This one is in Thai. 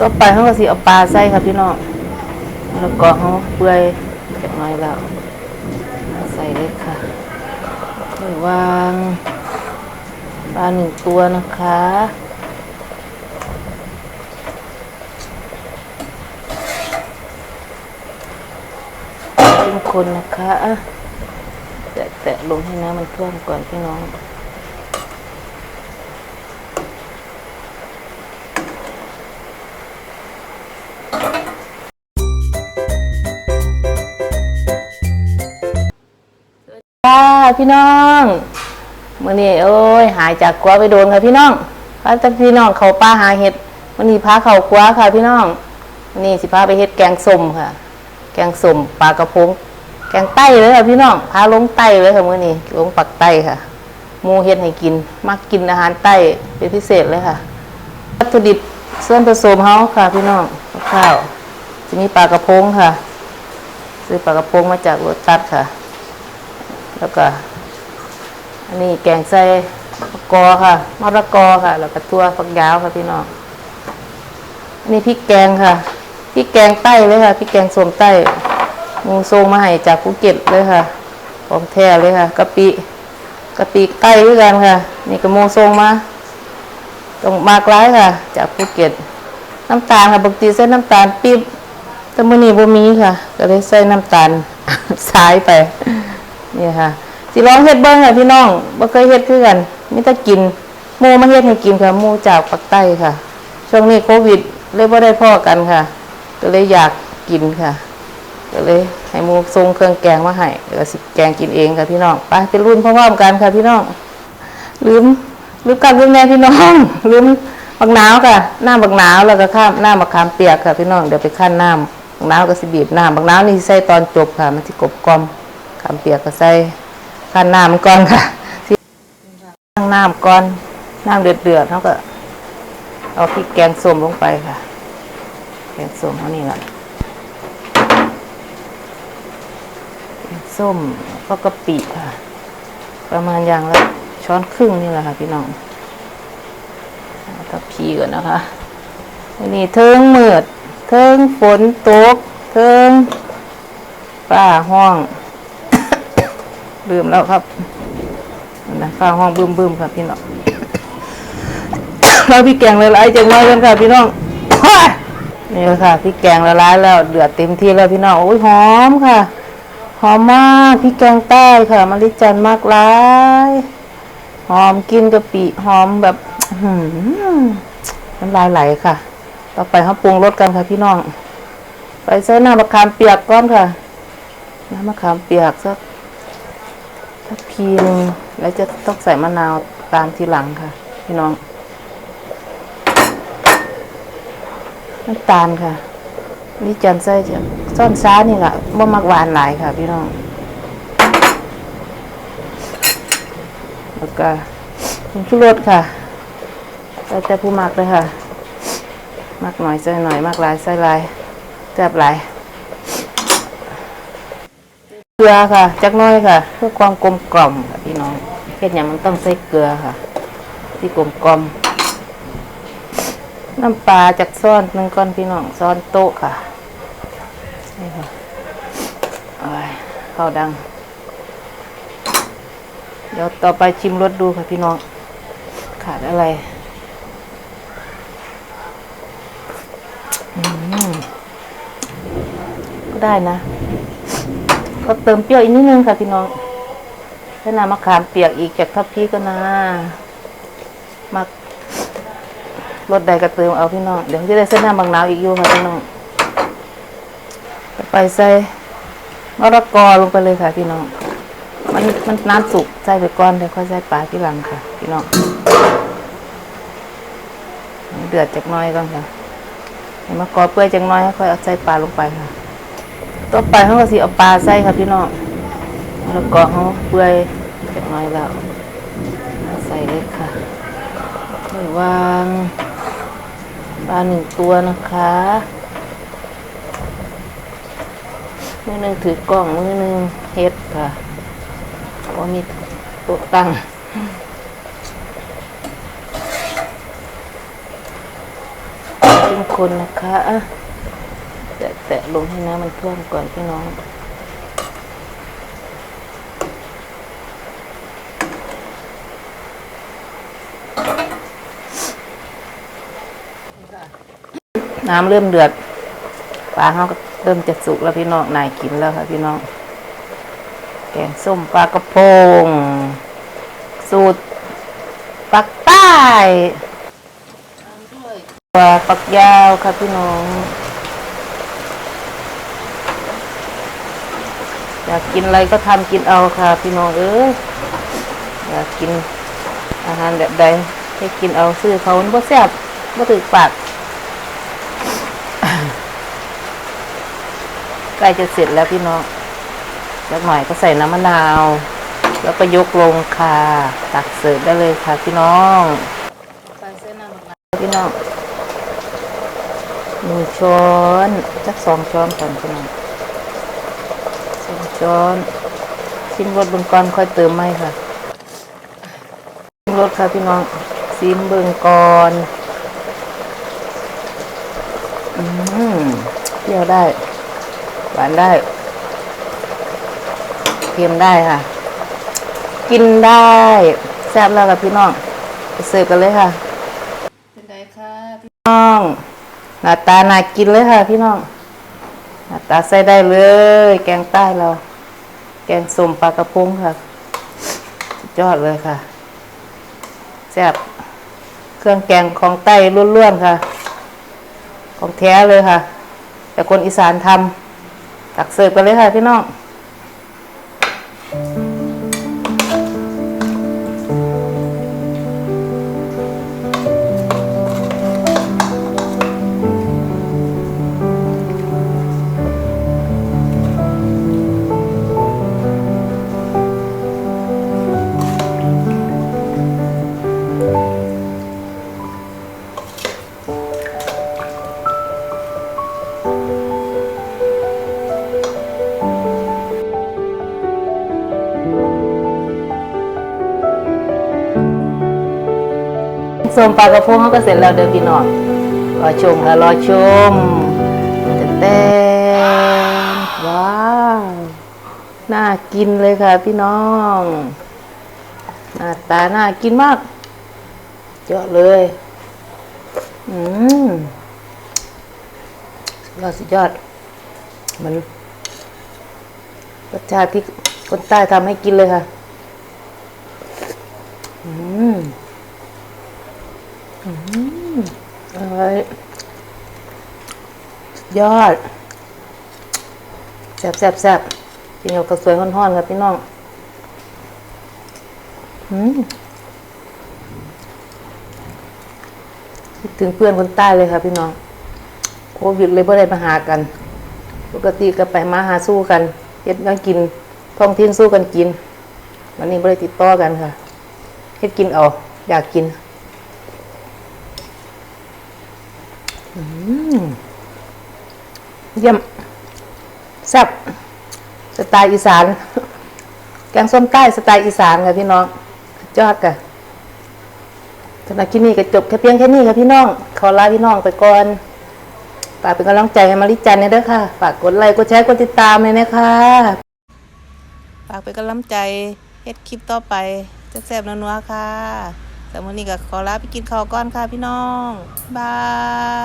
ต่อไปเขาก็สิเอาปลาใส่ครับพี่น้องแล้วก็เขาเปื่อยจักน่อยแล้ว ใส่เลยค่ะเดี๋ยวางปลาหนึ่งตัวนะคะเข้มคนนะคะแตะๆลงให้น้ำมันท่วมก่อนพี่น้อง พี่น้องมื่อนี้โอ้ยหายจากกัวไปโดนค่ะพี่น้องพาแต่พี่น้องเขาป้าหาเห็ดมื่อนี้พาเขากัวค่ะพี่น้องมื่อนี้สิพาไปเห็ดแกงส้มค่ะ แกงส้มปลากระพงแกงไต้เลยค่ะพี่น้องพาลงไต้เลยค่ะมื่อนี้ลงปักไต้ค่ะหมูเห็ดให้กินมักกินอาหารไต้เป็นพิเศษเลยค่ะวัตถุดิบส่วนผสมเฮาค่ะ พี่น้องข้าวจะมีปลากระพงค่ะ ซื้อปลากระพงมาจากรถตัดค่ะ แล้วก็ อันนี้แกงใส่มะกอค่ะมะระกอค่ะ แล้วก็ตัวฝักยาวค่ะพี่น้องอันนี้พริกแกงค่ะพริกแกงใต้เลยค่ะพริกแกงสวมใต้มูทรงมาให้จากภูเก็ตเลยค่ะของแท้เลยค่ะกะปิกะปิใต้ด้วยกันค่ะ นี่ก็หมูทรงมาตรงมากร้ายค่ะ จากภูเก็ต น้ำตาลค่ะปกติใส่น้ำตาลปี๊บแต่มื้อนี้บ่มีค่ะ ก็เลยใส่น้ำตาลสายไป นี่ค่ะ สิลองเฮ็ดเบิ้งค่ะพี่น้องบ่เคยเฮ็ดคือกันมีแต่กินหมูมาเฮ็ดให้กินค่ะหมูจากปักใต้ค่ะ ช่วงนี้โควิดเลยบ่ได้พ้อกันค่ะ ก็เลยอยากกินค่ะ ก็เลยให้หมูทรงเครื่องแกงมาให้เดี๋ยวสิแกงกินเองค่ะพี่น้องไปไปรุ่นพร้อมๆกันค่ะพี่น้องลืมลืมกันลืมแน่พี่น้องลืมบักหนาวค่ะหน้าบักหนาวแล้วก็ข้ามหน้าบักขามเปียกค่ะพี่น้องเดี๋ยวไปขั้นน้ำบักหนาวก็สิบีบน้ำบักหนาวนี่ใส่ตอนจบค่ะ มันสิกบกลอมามเปียกก็ใส่ขั้นน้ำก่อนค่ะสิตั้งน้ำก่อนน้ำเดือดเดือดเขาก็ เอาพริกแกงส้มลงไปค่ะ แกงส้มเขานี่แหละส้มก็กะปิค่ะ ประมาณอย่างละช้อนครึ่งนี่แหละค่ะ พี่น้องเอาทับพีก่อนนะคะนนี้เทิงมืดเทิงฝนตก เทิงป้าห้อง ลืมแล้วครับนะฟ้าห้องบึ้มบึมครับพี่น้องเราพี่แกงละลายจังเลยกันค่ะพี่น้องนี่ค่ะพี่แกงละลายแล้วเดือดเต็มที่แล้วพี่น้องโอ้ยหอมค่ะหอมมากพี่แกงใต้ค่ะมะลิจันทร์มากหลายหอมกินกะปิหอมแบบหือน้ำลายไหลค่ะ ต่อไปเขาปรุงรสกันค่ะพี่น้อง ไปใส่น้ำมะขามเปียกก่อนค่ะน้ำมะขามเปียกสัก สักพีนึงแล้วจะต้องใส่มะนาวตามทีหลังค่ะ พี่น้องน้ำตาลค่ะ นี่จันใส่จะซ่อนซ้านี่แหละบ่มักหวานหลายค่ะ พี่น้องแล้วก็ผงชูรสค่ะใส่แต่ผู้มักเลยค่ะ มักหน่อยใส่หน่อย มักหลายใส่หลายแซ่บหลาย เกลือค่ะ จักน้อยค่ะ เพื่อความกลมกล่อมค่ะพี่น้องเห็ดอย่างมันต้องใส่เกลือค่ะ ที่กลมกล่อม น้ำปลาจากซ้อนหนึ่งก้อนพี่น้องซ้อนโต๊ะค่ะนี่ค่ะโอ้ยข้าวดัง เดี๋ยวต่อไปชิมรสดูค่ะพี่น้อง ขาดอะไรก็ได้นะ ก็เติมเปรี้ยวอีกนิดนึงค่ะพี่น้องใช้น้ำมะขามเปียกอีกจากทัพพีก็นะมักรถใดก็เติมเอาพี่น้องเดี๋ยวจะได้เส้นหน้ำบางนาวอีกอยู่ค่ะพี่น้องไปใส่มะระกอลงไปเลยค่ะ พี่น้อง มันมันน้ำสุกใส่ไปก่อนเดี๋ยวค่อยใส่ปลาที่หลังค่ะ พี่น้องเดือดจากน้อยก่อนค่ะมะกอเปื่อยจากน้อยค่อยเอาใส่ปลาลงไปค่ะ ต่อไปเขาก็สิเอาปลาใส่ค่ะพี่น้องมะละกอเขาเปื่อยจากน้อยแล้ว ใส่เลยค่ะค่อยวางปลาหนึ่งตัวนะคะมือหนึ่งถือกล่องมือหนึ่งเฮ็ดค่ะว่ามีโต๊ะตั้งเข้มคนนะคะ แตะลงให้น้ำมันท่วมก่อนพี่น้อง น้ำเริ่มเดือดปลาเขาก็เริ่มจะสุกแล้วพี่น้องนายกินแล้วค่ะพี่น้อง แกงส้มปลากระพง สูตรปักใต้ปลาปักยาวค่ะพี่น้อง อยากกินอะไรก็ทำกินเอาค่ะ พี่น้องเอ้ยอยากกินอาหารแบบใดให้กินเอาซื้อเขามันบ่แซ่บบ่ถึกปากใกล้จะเสร็จแล้วพี่น้องสักหน่อยก็ใส่น้ำมะนาว แล้วก็ยกลงค่ะ ตักเสิร์ฟได้เลยค่ะพี่น้องพี่น้องหนึ่งช้อนสักสองช้อนก่อนพี่น้อง ช้อนชิมรสเบนก่อนค่อยเติมไม่ค่ะชิมรสค่ะพี่น้องซิมเบิ่งก่อนอืมเปรี้ยวได้ หวานได้เค็มได้ค่ะ กินได้แซ่บแล้วกับพี่น้องไปเสิร์ฟกันเลยค่ะ เป็นไงคะพี่น้องหน้าตาน่ากินเลยค่ะพี่น้องหน้า ตาใส่ได้เลย แกงใต้เรา แกงส้มปลากระพงค่ะยอดเลยค่ะแซ่บเครื่องแกงของใต้ล้วนๆค่ะ ของแท้เลยค่ะ แต่คนอีสานทำตักเสิร์ฟกันเลยค่ะพี่น้อง ส้มปลากระพงเขาก็เสร็จแล้วเด้อพี่น้องรอชมค่ะรอชมแต่แต่ว้าวน่ากินเลยค่ะพี่น้องหน้าตาน่ากินมากเยอะเลย อืมยอดสุดยอดมันรสชาติที่คนใต้ทำให้กินเลยค่ะ อืม อร่อยยอดแซ่บแซ่บแซ่บกินกับกระสวยห้อนๆครับพี่น้องอืมคิดถึงเพื่อนคนใต้เลยครับพี่น้องโควิดเลยเ่ได้มาหากัน ปกติก็ไปมาหาสู้กันเฮ็ดกันกินท้องทิ้นสู้กันกิน วันนี้ไม่ได้ติดต่อกันค่ะเฮ็ดกินเอาอยากกิน เยี่ยมแซ่บสไตล์อีสาน แกงส้มใต้สไตล์อีสานค่ะพี่น้องยอดค่ะสำหรับคลิปนี้ก็จบแค่เพียงแค่นี้ค่ะพี่น้อง ขอลาพี่น้องไปก่อนฝากเป็นกำลังใจให้มาริจันเนี่ยด้วยค่ะ ฝากกดไลค์กดแชร์กดติดตามเลยนะคะฝากเป็นกำลังใจเฮ็ดคลิปต่อไปแซ่บๆนัวๆค่ะสำหรับวันนี้ก็ขอลาไปกินข้าวก่อนค่ะพี่น้องบาย